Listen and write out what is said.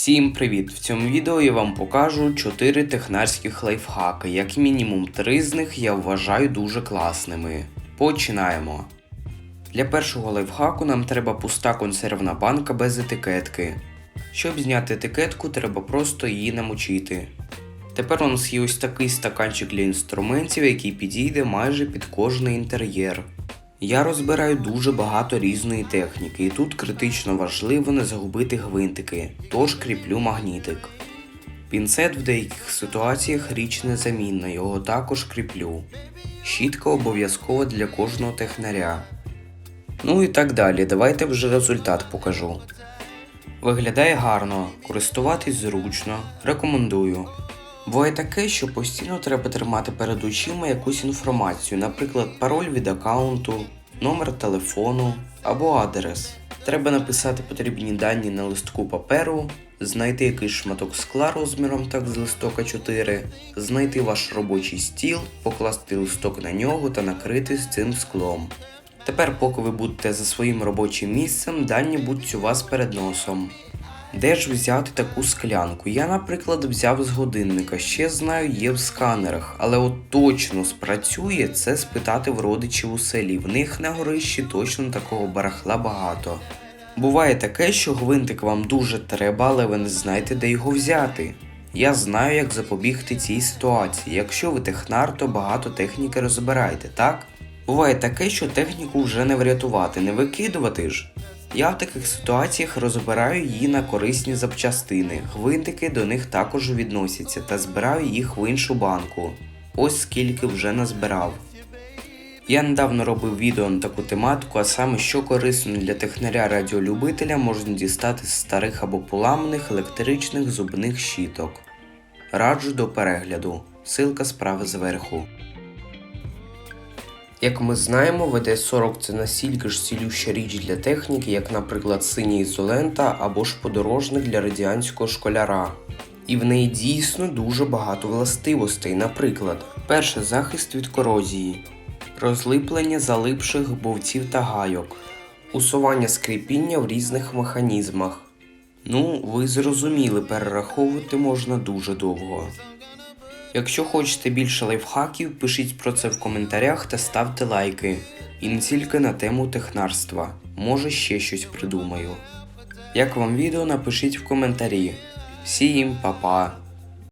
Всім привіт! В цьому відео я вам покажу 4 технарських лайфхаки. Як мінімум 3 з них я вважаю дуже класними. Починаємо. Для першого лайфхаку нам треба пуста консервна банка без етикетки. Щоб зняти етикетку, треба просто її намочити. Тепер у нас є ось такий стаканчик для інструментів, який підійде майже під кожний інтер'єр. Я розбираю дуже багато різної техніки, і тут критично важливо не загубити гвинтики, тож кріплю магнітик. Пінцет в деяких ситуаціях річ незамінна, його також кріплю. Щітка обов'язкова для кожного технаря. Ну і так далі, давайте вже результат покажу. Виглядає гарно, користуватись зручно, рекомендую. Буває таке, що постійно треба тримати перед очима якусь інформацію, наприклад, пароль від аккаунту, номер телефону або адрес. Треба написати потрібні дані на листку паперу, знайти якийсь шматок скла розміром так з листок А4, знайти ваш робочий стіл, покласти листок на нього та накрити з цим склом. Тепер, поки ви будете за своїм робочим місцем, дані будуть у вас перед носом. Де ж взяти таку склянку? Я, наприклад, взяв з годинника, ще знаю, є в сканерах, але от точно спрацює це спитати в родичів у селі. В них на горищі точно такого барахла багато. Буває таке, що гвинтик вам дуже треба, але ви не знаєте, де його взяти. Я знаю, як запобігти цій ситуації. Якщо ви технар, то багато техніки розбираєте, так? Буває таке, що техніку вже не врятувати, не викидувати ж. Я в таких ситуаціях розбираю її на корисні запчастини. Гвинтики до них також відносяться та збираю їх в іншу банку. Ось скільки вже назбирав. Я недавно робив відео на таку тематику, а саме що корисно для технаря радіолюбителя можна дістати з старих або поламаних електричних зубних щіток. Раджу до перегляду. Силка справа зверху. Як ми знаємо, ВД-40 це настільки ж цілюща річ для техніки, як, наприклад, синя ізолента або ж подорожник для радіанського школяра. І в неї дійсно дуже багато властивостей. Наприклад, перше захист від корозії, розлиплення залипших бовців та гайок, усування скрипіння в різних механізмах. Ну, ви зрозуміли, перераховувати можна дуже довго. Якщо хочете більше лайфхаків, пишіть про це в коментарях та ставте лайки. І не тільки на тему технарства. Може ще щось придумаю. Як вам відео, напишіть в коментарі. Всім па-па!